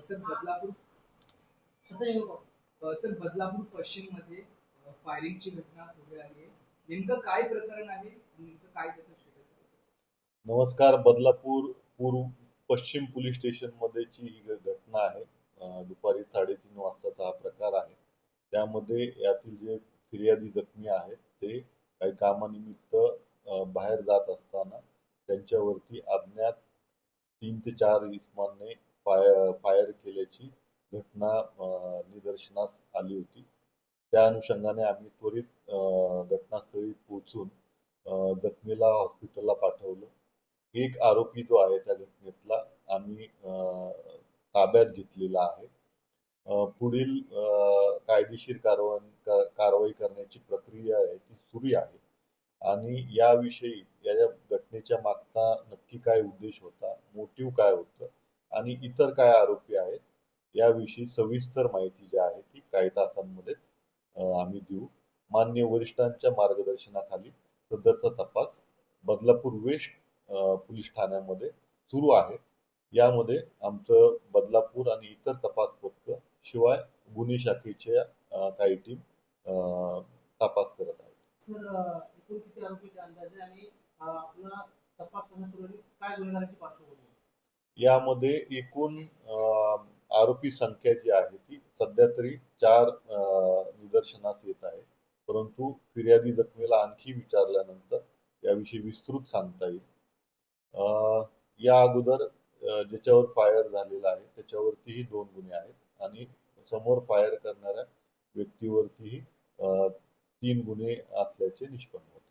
Sir Badlapur अ, sir Badlapur पश्चिममध्ये फायरिंगची घटना पुढे आली आहे. नेमकं काय प्रकरण आहे नेमकं काय त्याचं स्टेटस नमस्कार बदलापूर पूर्व पश्चिम पोलीस स्टेशन मध्येची ही घटना आहे. दुपारी साडेतीन वाजताचा हा प्रकार आहे. त्यामध्ये यातील जे फिर्यादी जखमी आहेत ते काही कामानिमित्त बाहेर जात असताना त्यांच्यावरती अज्ञात तीन ते चार इसमांनी फाय फायर केल्याची घटना निदर्शनास आली होती. त्या अनुषंगाने आम्ही त्वरित घटनास्थळी पोहोचून जखमीला हॉस्पिटलला पाठवलं. एक आरोपी जो आहे त्या घटनेतला आम्ही ताब्यात घेतलेला आहे. पुढील अं, कायदेशीर कारवाई कारवाई करण्याची प्रक्रिया आहे ती सुरू आहे. आणि याविषयी या घटनेच्या मागचा नक्की काय उद्देश होता मोटिव्ह काय होतं आणि इतर काय आरोपी आहेत याविषयी सविस्तर माहिती जी आहे ती काही तासांमध्येच आम्ही देऊ. मान्य वरिष्ठांच्या मार्गदर्शनाखाली सदरचा तपास बदलापूर वेस्ट पोलीस ठाण्यामध्ये सुरू आहे. यामध्ये आमचं बदलापूर आणि इतर तपास पथक शिवाय गुन्हे शाखेच्या काही टीम अं, तपास करत आहेत. तपास यामध्ये एकूण आरोपी संख्या जी आहे ती सध्या तरी चार अं, निदर्शनास येत आहे. परंतु फिर्यादी जखमीला आणखी विचारल्यानंतर याविषयी विस्तृत सांगता येईल. अं, या अगोदर ज्याच्यावर फायर झालेला आहे त्याच्यावरतीही दोन गुन्हे आहेत आणि समोर फायर करणाऱ्या व्यक्तीवरतीही अं, तीन गुन्हे असल्याचे निष्पन्न होते